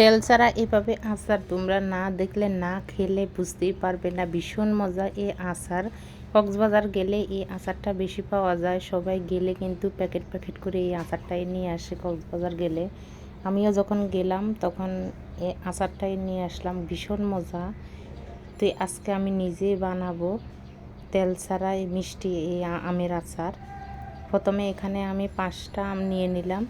তেল ছাড়া এভাবে আচার তোমরা না দেখলে না খেলে বুঝতেই পারবে না। ভীষণ মজা এই আচার। কক্সবাজার গেলে এই আচারটা বেশি পাওয়া যায়। সবাই গেলে কিন্তু প্যাকেট প্যাকেট করে এই আচারটাই নিয়ে আসে কক্সবাজার গেলে। আমিও যখন গেলাম তখন এই আচারটাই নিয়ে আসলাম। ভীষণ মজা। তো আজকে আমি নিজে বানাবো তেল ছাড়া এই মিষ্টি এই আমের আচার। প্রথমে এখানে আমি পাঁচটা আম নিয়ে নিলাম।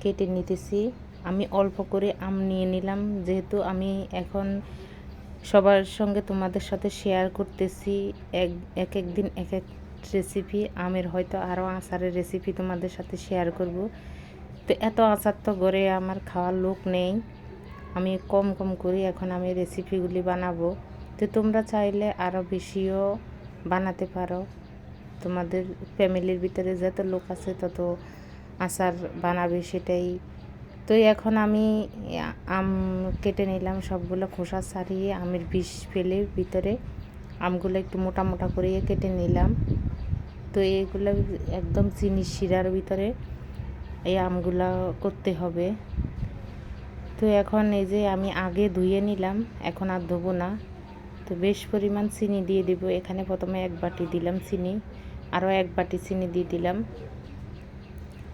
কেটে নিতেছি। আমি অল্প করে আম নিয়ে নিলাম। যেহেতু আমি এখন সবার সঙ্গে তোমাদের সাথে শেয়ার করতেছি, এক এক দিন এক এক রেসিপি আমের হয়তো আরও আচারের রেসিপি তোমাদের সাথে শেয়ার করব। তো এত আচার তো গড়ে আমার খাওয়ার লোক নেই। আমি কম কম করি এখন আমি রেসিপিগুলি বানাবো। তো তোমরা চাইলে আরও বেশিও বানাতে পারো। তোমাদের ফ্যামিলির ভিতরে যত লোক আছে তত আচার বানাবে সেটাই তো এখন আমি আম কেটে নিলাম সবগুলো খোসা ছাড়িয়ে আমের বিষ ফেলে ভিতরে। আমগুলো একটু মোটা মোটা করে কেটে নিলাম। তো এইগুলো একদম চিনি শিরার ভিতরে এই আমগুলো করতে হবে। তো এখন এই যে আমি আগে ধুয়ে নিলাম, এখন আর ধোবো না। তো বেশ পরিমাণ চিনি দিয়ে দিব। এখানে প্রথমে এক বাটি দিলাম চিনি, আরও এক বাটি চিনি দিয়ে দিলাম।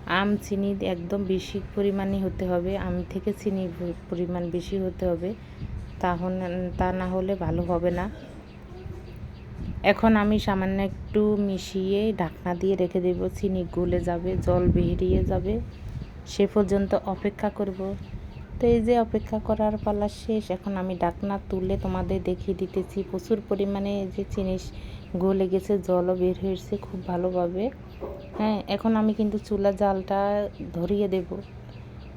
আম, চিনি একদম বেশি পরিমাণে হতে হবে। আম থেকে চিনি পরিমাণ বেশি হতে হবে। তাহলে তা না হলে ভালো হবে না। এখন আমি সামান্য একটু মিশিয়ে ঢাকনা দিয়ে রেখে দেব। চিনি গলে যাবে, জল বেরিয়ে যাবে। সে পর্যন্ত অপেক্ষা করব। তো এই যে অপেক্ষা করার পালা শেষ, এখন আমি ডাকনা তুলে তোমাদের দেখিয়ে দিতেছি। প্রচুর পরিমাণে যে চিনি গলে গেছে জলও বের হয়েছে খুব ভালোভাবে। হ্যাঁ এখন আমি কিন্তু চুলা জালটা ধরিয়ে দেব।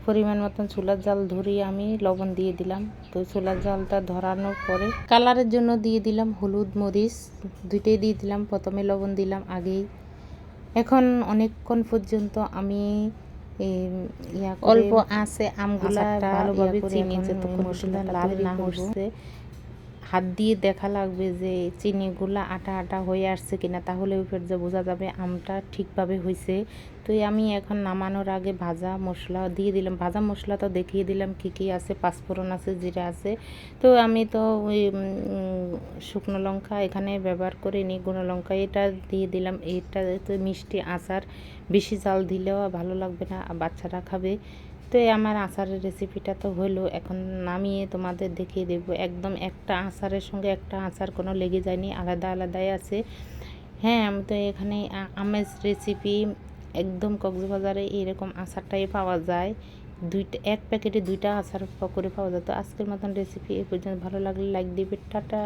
পরিমাণ মতন চুলার জাল ধরিয়ে আমি লবণ দিয়ে দিলাম। তো চুলার জালটা ধরানোর পরে কালারের জন্য দিয়ে দিলাম হলুদ মরিচ, দুইটাই দিয়ে দিলাম। প্রথমে লবণ দিলাম আগেই। এখন অনেকক্ষণ পর্যন্ত আমি অল্প আঁচে আমগুলা ভালোভাবে চিনি যতক্ষণ মশলাটা লাল না হচ্ছে হাত দিয়ে দেখা লাগবে যে চিনিগুলা আটা আটা হয়ে আসছে কিনা তাহলে উপর যে বোঝা যাবে আমটা ঠিকভাবে হয়েছে তো আমি এখন নামানোর আগে ভাজা মশলা দিয়ে দিলাম। ভাজা মশলা তো দেখিয়ে দিলাম কি কি আছে পাঁচফোড়ন আছে জিরা আছে। তো আমি তো ওই শুকনো লঙ্কা এখানে ব্যবহার করে নিই। গুঁড়ো লঙ্কা এটা দিয়ে দিলাম। এটা তো মিষ্টি আচার, বেশি জাল দিলেও ভালো লাগবে না। বাচ্চারা খাবে। তো আমার আচারের রেসিপিটা তো হলো। এখন নামিয়ে তোমাদের দেখিয়ে দেবো। একদম একটা আচারের সঙ্গে একটা আচার কোনো লেগে যায়নি। আলাদা আলাদাই আছে। হ্যাঁ আমি তো এখানে আমেজ রেসিপি, একদম কক্সবাজারে এরকম আচারটাই পাওয়া যায়। দুইটা, এক প্যাকেটে দুইটা আচার করে পাওয়া যেত আজকের মতন রেসিপি এ পর্যন্ত ভালো লাগলে লাইক দিবে, টাটা।